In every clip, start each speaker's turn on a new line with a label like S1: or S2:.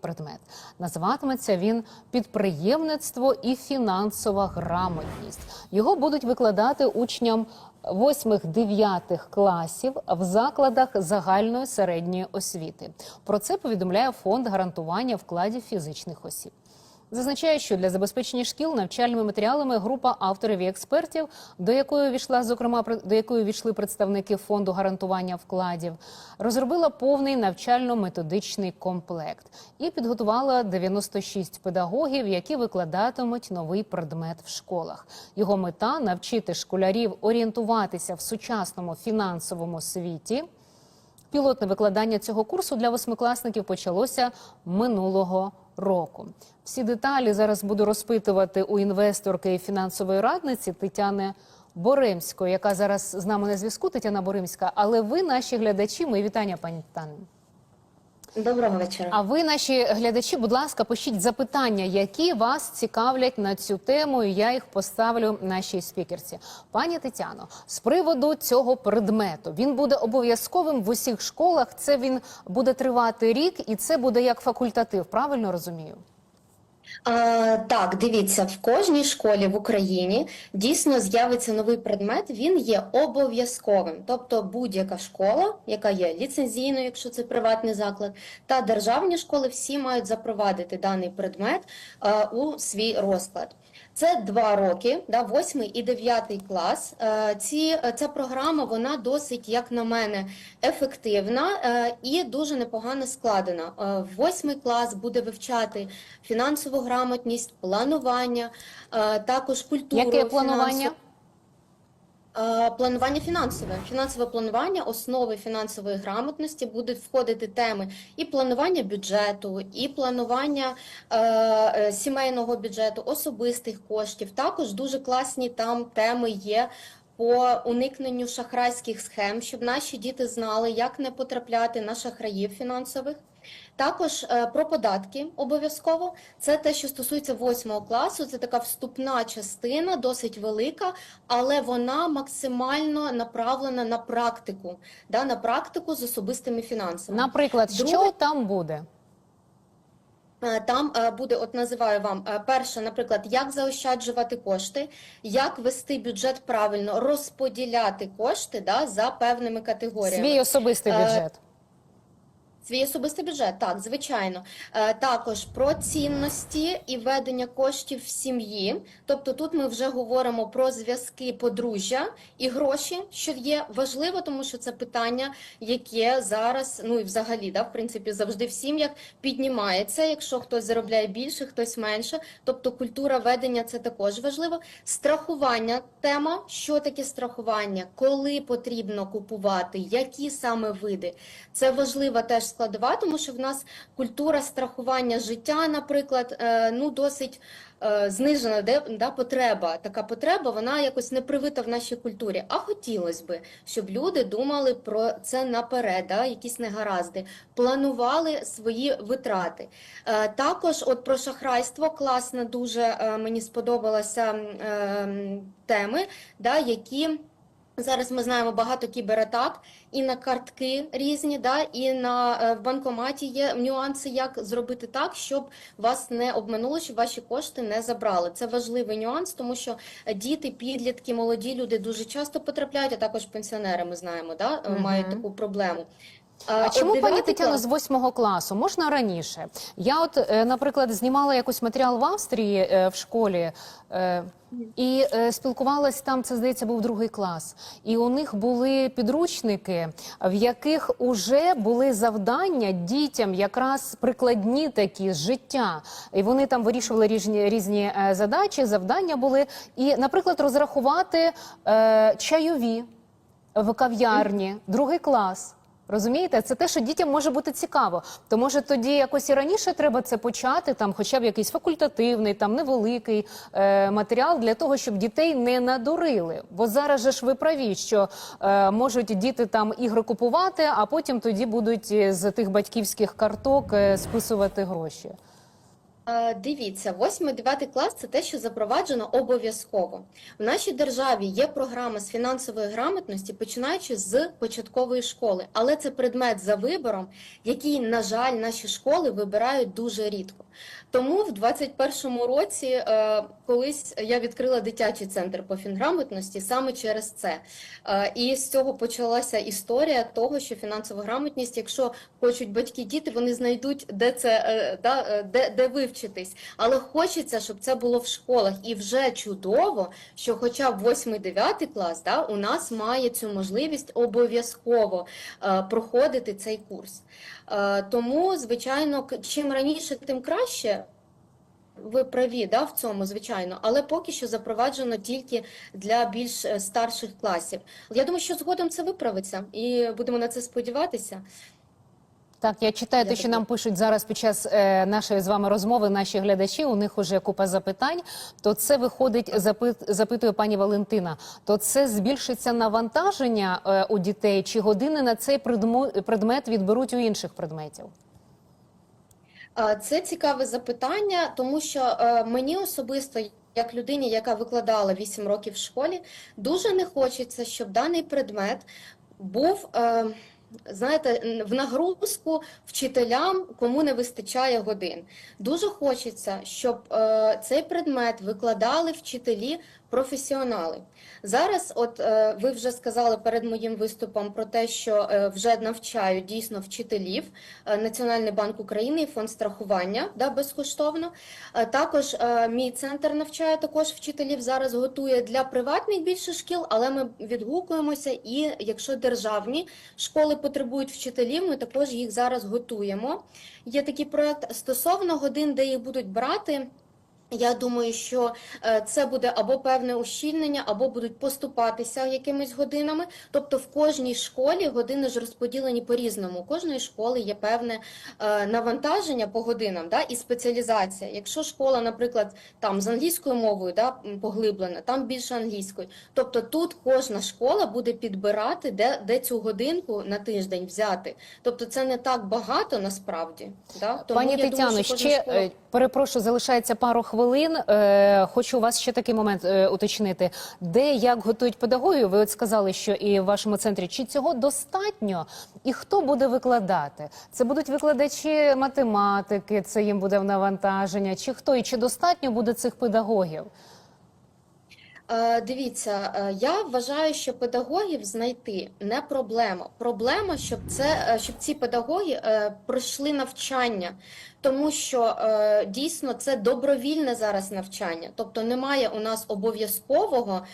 S1: Предмет називатиметься він підприємництво і фінансова грамотність. Його будуть викладати учням 8-9 класів в закладах загальної середньої освіти. Про це повідомляє фонд гарантування вкладів фізичних осіб. Зазначає, що для забезпечення шкіл навчальними матеріалами група авторів і експертів, до якої війшла зокрема до якої війшли представники фонду гарантування вкладів, розробила повний навчально-методичний комплект і підготувала 96 педагогів, які викладатимуть новий предмет в школах. Його мета навчити школярів орієнтуватися в сучасному фінансовому світі. Пілотне викладання цього курсу для восьмикласників почалося минулого року. Всі деталі зараз буду розпитувати у інвесторки і фінансової радниці Тетяни Боремської, яка зараз з нами на зв'язку. Тетяна Боремська. Але ви, наші глядачі, мої вітання, пані Тетяно.
S2: Доброго вечора.
S1: А ви, наші глядачі, будь ласка, пишіть запитання, які вас цікавлять на цю тему. і Я їх поставлю нашій спікерці. Пані Тетяно, з приводу цього предмету він буде обов'язковим в усіх школах. Це він буде тривати рік, і це буде як факультатив. Правильно розумію?
S2: А, так, дивіться, в кожній школі в Україні дійсно з'явиться новий предмет, він є обов'язковим. Тобто будь-яка школа, яка є ліцензійною, якщо це приватний заклад, та державні школи всі мають запровадити даний предмет а, у свій розклад. Це два роки, да, восьмий і дев'ятий клас. Ці, ця програма вона досить, як на мене, ефективна і дуже непогано складена. Восьмий клас буде вивчати фінансову грамотність, планування, е, також культуру.
S1: Яке планування?
S2: Е, Планування фінансове, фінансове планування, основи фінансової грамотності будуть входити теми і планування бюджету, і планування е, е, сімейного бюджету, особистих коштів. Також дуже класні там теми є. По уникненню шахрайських схем, щоб наші діти знали, як не потрапляти на шахраїв фінансових. Також е, про податки обов'язково. Це те, що стосується восьмого класу. Це така вступна частина, досить велика, але вона максимально направлена на практику, да, на практику з особистими фінансами.
S1: Наприклад,
S2: Друге-
S1: що там буде?
S2: Е, Там е, буде, от називаю вам перше, наприклад, як заощаджувати кошти, як вести бюджет правильно, розподіляти кошти да, за певними категоріями.
S1: Свій особистий бюджет.
S2: Свій особистий бюджет, так, звичайно. Е, також про цінності і ведення коштів в сім'ї. Тобто тут ми вже говоримо про зв'язки подружжя і гроші, що є важливо, тому що це питання, яке зараз, ну і взагалі, да, в принципі, завжди в сім'ях піднімається, якщо хтось заробляє більше, хтось менше. Тобто культура ведення це також важливо. Страхування тема, що таке страхування, коли потрібно купувати, які саме види. Це важлива теж складова, тому що в нас культура страхування життя, наприклад, е, ну досить е, знижена, де да, потреба. Така потреба, вона якось не привита в нашій культурі. А хотілося би, щоб люди думали про це наперед, да, якісь негаразди, планували свої витрати. Е, Також, от про шахрайство, класно дуже мені сподобалася теми, да, які. Зараз ми знаємо багато кібератак і на картки різні, да, і на е, в банкоматі є нюанси, як зробити так, щоб вас не обминуло, щоб ваші кошти не забрали. Це важливий нюанс, тому що діти, підлітки, молоді люди дуже часто потрапляють, а також пенсіонери. Ми знаємо, да, мають угу. таку проблему.
S1: А чому пані Тетяно з восьмого класу? Можна раніше? Я, от, е, наприклад, знімала якийсь матеріал в Австрії е, в школі. е, І спілкувалась там, це здається, був другий клас. І у них були підручники, в яких уже були завдання дітям, якраз прикладні такі з життя. І вони там вирішували різні, різні задачі, завдання були. І, наприклад, розрахувати чайові в кав'ярні, другий клас. Розумієте, це те, що дітям може бути цікаво. То може тоді якось і раніше треба це почати, там, хоча б якийсь факультативний, там невеликий е, матеріал для того, щоб дітей не надурили. Бо зараз же ж ви праві, що е, можуть діти там ігри купувати, а потім тоді будуть е, з тих батьківських карток е, списувати гроші.
S2: Е, Дивіться, 8-9 клас це те, що запроваджено обов'язково. В нашій державі є програма з фінансової грамотності, починаючи з початкової школи, але це предмет за вибором, який, на жаль, наші школи вибирають дуже рідко. Тому в 21-му році е, колись я відкрила дитячий центр по фінграмотності саме через це. Е, І з цього почалася історія того, що фінансова грамотність, якщо хочуть батьки діти, вони знайдуть, де це е, да, е, де, де вивчитись. Але хочеться, щоб це було в школах. І вже чудово, що хоча б 8-9 клас да, у нас має цю можливість обов'язково е, проходити цей курс. Е, Тому, звичайно, чим раніше, тим краще. Ви праві, да, в цьому, звичайно, але поки що запроваджено тільки для більш е, старших класів. Я думаю, що згодом це виправиться, і будемо на це сподіватися.
S1: Так, я читаю те, що нам пишуть зараз під час е, нашої з вами розмови. Наші глядачі. У них уже купа запитань. То це виходить, запит, запитує пані Валентина. То це збільшиться навантаження е, у дітей, чи години на цей предмет відберуть у інших предметів?
S2: А, Це цікаве запитання, тому що е, мені особисто, як людині, яка викладала 8 років в школі, дуже не хочеться, щоб даний предмет був, е, знаєте, в нагрузку вчителям, кому не вистачає годин. Дуже хочеться, щоб е, цей предмет викладали вчителі. Професіонали зараз, от е, ви вже сказали перед моїм виступом про те, що е, вже навчають дійсно вчителів е, Національний банк України і фонд страхування да, безкоштовно. Е, Також е, мій центр навчає також вчителів. Зараз готує для приватних більше шкіл, але ми відгукуємося. І якщо державні школи потребують вчителів, ми також їх зараз готуємо. Є такий проект стосовно годин, де їх будуть брати. Я думаю, що е, це буде або певне ущільнення, або будуть поступатися якимись годинами. Тобто в кожній школі години ж розподілені по-різному. У кожної школи є певне е, навантаження по годинам да, і спеціалізація. Якщо школа, наприклад, там з англійською мовою да, поглиблена, там більше англійської. Тобто тут кожна школа буде підбирати, де, де цю годинку на тиждень взяти. Тобто це не так багато насправді. Да? Тому
S1: Пані Тетяно, ще
S2: школа-
S1: е, перепрошую, залишається пару хвилин. Е, Хочу вас ще такий момент е, уточнити. Де як готують педагогію? Ви от сказали, що і в вашому центрі чи цього достатньо? І хто буде викладати? Це будуть викладачі математики, це їм буде в навантаження. Чи хто? І чи достатньо буде цих педагогів?
S2: Е, Дивіться, е, я вважаю, що педагогів знайти не проблема. Проблема, щоб це е, щоб ці педагоги пройшли навчання, тому що дійсно це добровільне зараз навчання. Тобто немає у нас обов'язкового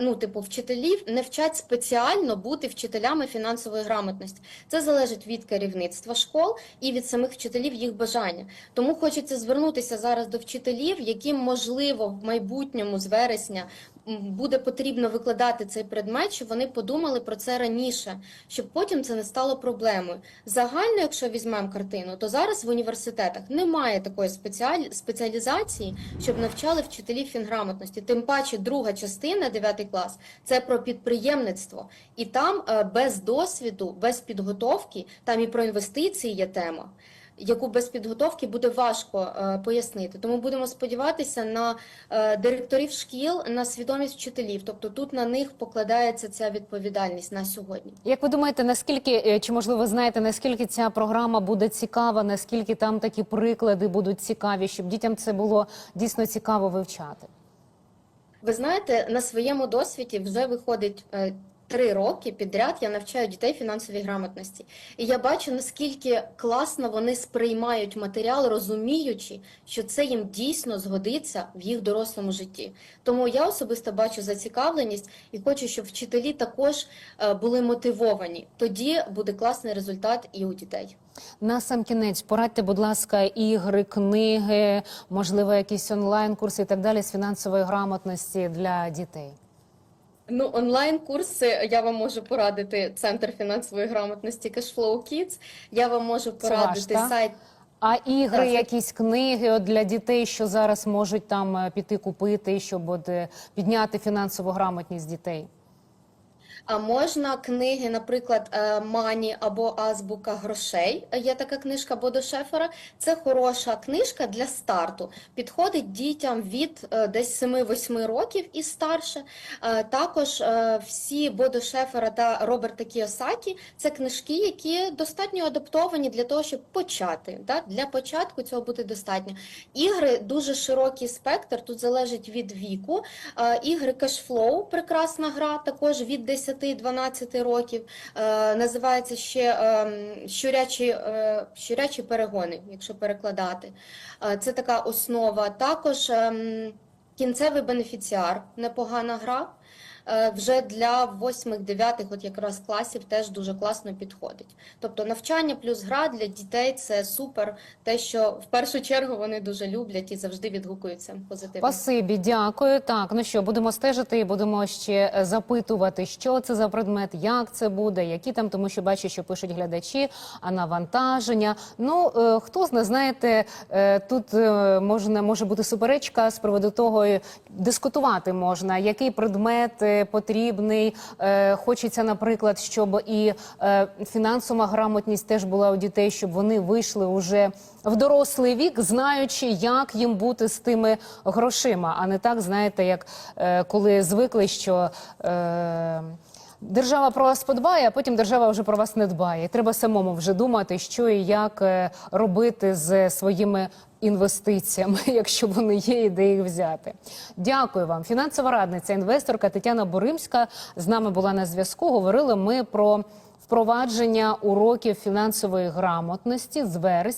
S2: ну, типу, вчителів не вчать спеціально бути вчителями фінансової грамотності. Це залежить від керівництва школ і від самих вчителів їх бажання. Тому хочеться звернутися зараз до вчителів, яким можливо в майбутньому з вересня буде потрібно викладати цей предмет, щоб вони подумали про це раніше, щоб потім це не стало проблемою. Загально, якщо візьмемо картину, то зараз в університетах немає такої спеціалізації, щоб навчали вчителів фінграмотності. Тим паче, друга частина, 9 клас, це про підприємництво. І там е, без досвіду, без підготовки, там і про інвестиції є тема. Яку без підготовки буде важко е, пояснити, тому будемо сподіватися на е, директорів шкіл, на свідомість вчителів. Тобто тут на них покладається ця відповідальність на сьогодні.
S1: Як ви думаєте, наскільки е, чи можливо знаєте, наскільки ця програма буде цікава, наскільки там такі приклади будуть цікаві, щоб дітям це було дійсно цікаво вивчати?
S2: Ви знаєте, на своєму досвіді вже виходить три роки підряд. Я навчаю дітей фінансовій грамотності, і я бачу наскільки класно вони сприймають матеріал, розуміючи, що це їм дійсно згодиться в їх дорослому житті. Тому я особисто бачу зацікавленість і хочу, щоб вчителі також е, були мотивовані. Тоді буде класний результат і у дітей.
S1: На сам кінець порадьте, будь ласка, ігри, книги, можливо, якісь онлайн-курси і так далі з фінансової грамотності для дітей.
S2: Ну, онлайн-курси я вам можу порадити Центр фінансової грамотності Cashflow Kids. Я вам можу порадити
S1: ваш,
S2: сайт.
S1: А ігри,
S2: Так,
S1: якісь книги от для дітей, що зараз можуть там е, піти купити, щоб от, е, підняти фінансову грамотність дітей.
S2: А можна книги, наприклад, е, Мані або Азбука грошей. Є така книжка Бодо Шефера. Це хороша книжка для старту. Підходить дітям від е, десь 7-8 років і старше. Е, Також всі Бодо Шефера та Роберта Кіосакі це книжки, які достатньо адаптовані для того, щоб почати. Для початку цього буде достатньо. Ігри дуже широкий спектр, тут залежить від віку. Ігри Cashflow, прекрасна гра, також від 10-12 років. Е, Називається ще ем, щурячі, е, щурячі перегони, якщо перекладати. Е, Це така основа. Також ем, кінцевий бенефіціар, непогана гра. Е, Вже для 8-9 от якраз класів теж дуже класно підходить. Тобто навчання плюс гра для дітей це супер. Те, що в першу чергу вони дуже люблять і завжди відгукуються позитивно.
S1: Спасибі, дякую. Так, ну що, будемо стежити і будемо ще е, запитувати, що це за предмет, як це буде, які там, тому що бачу, що пишуть глядачі, а навантаження. Ну е, хто зна, знаєте, тут можна може бути суперечка з приводу того, дискутувати можна, який предмет потрібний. Е, Хочеться, наприклад, щоб і е, фінансова грамотність теж була у дітей, щоб вони вийшли уже в дорослий вік, знаючи, як їм бути з тими грошима, а не так, знаєте, як е, коли звикли, що. Держава про вас подбає, а потім держава вже про вас не дбає. Треба самому вже думати, що і як е, робити з своїми інвестиціями, якщо вони є, і де їх взяти. Дякую вам. Фінансова радниця, інвесторка Тетяна Боримська з нами була на зв'язку. Говорили ми про впровадження уроків фінансової грамотності з вересня.